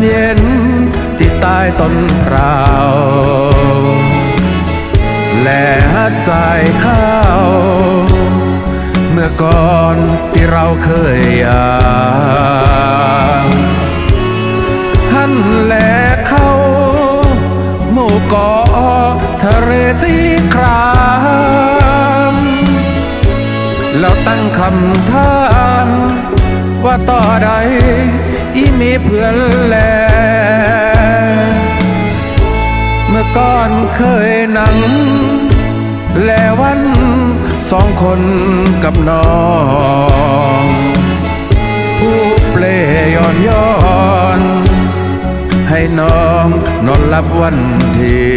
เย็น ที่ใต้ต้นพราวและหัดสายข้าว เมื่อก่อนที่เราเคยอยากหันแลเข้าหมู่เกาะทะเลสีครามแล้วตั้งคำถามว่าต่อใด อีมีเพื่อนแล เมื่อก่อนเคยนั่ง แลวันสองคนกับน้อง ผู้เปลย้อนย้อน ให้น้องนอนหลับวันเที่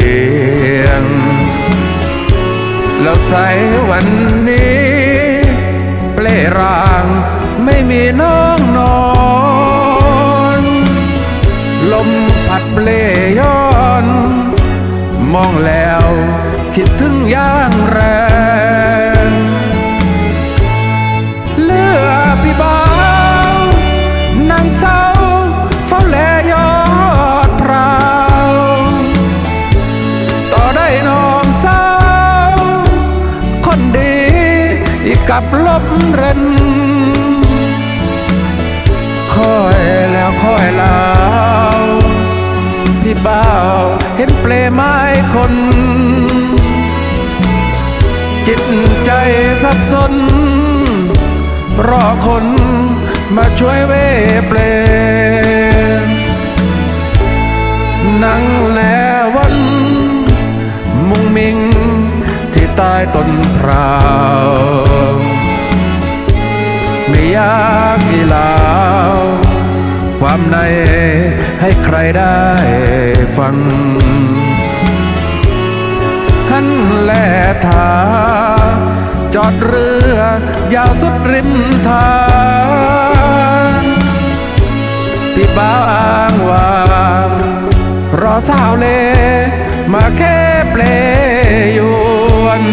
ยง แล้วใสวันนี้ เปลร่างไม่มีน้อง กับลบเรนคอยแล้วคอยลาวพี่บ่าวเห็นเปลไม้คน จิตใจสับสน รอคนมาช่วยเวเปลนนั่งแลวัน มุงมิงที่ใต้ต้นพราว ไม่อยากอีลาว ความในให้ใครได้ฟังหันแลทาจอดเรือยาวสุดริมทางพี่บ่าอ้างว่างรอสาวเล มาแค่เปลยวน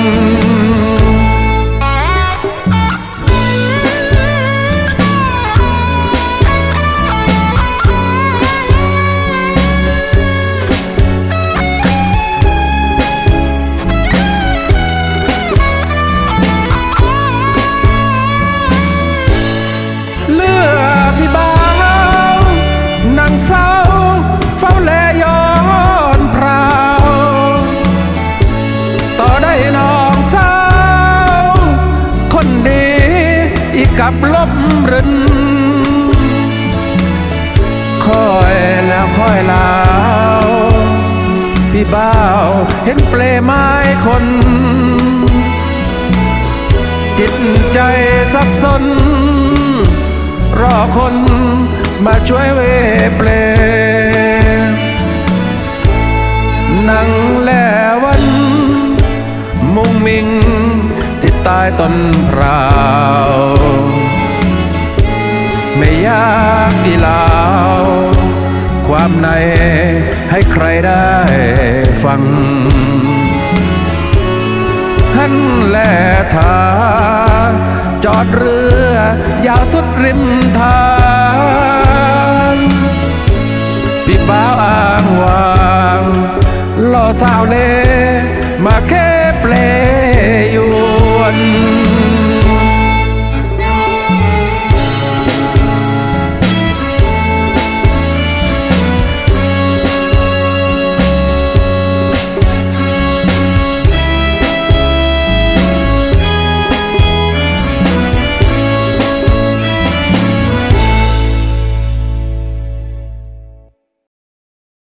กับลบรินคอยแล้วคอยลาวพี่บ่าวเห็นเปลไม้คน จิตใจสับสน รอคนมาช่วยเวเปล ใต้ต้นพราวไม่ยากอีลาว ความในให้ใครได้ฟังหันแลทาจอดเรือยาวสุดริมทางพี่บ่าวอ้างวางรอสาวเลมาแค่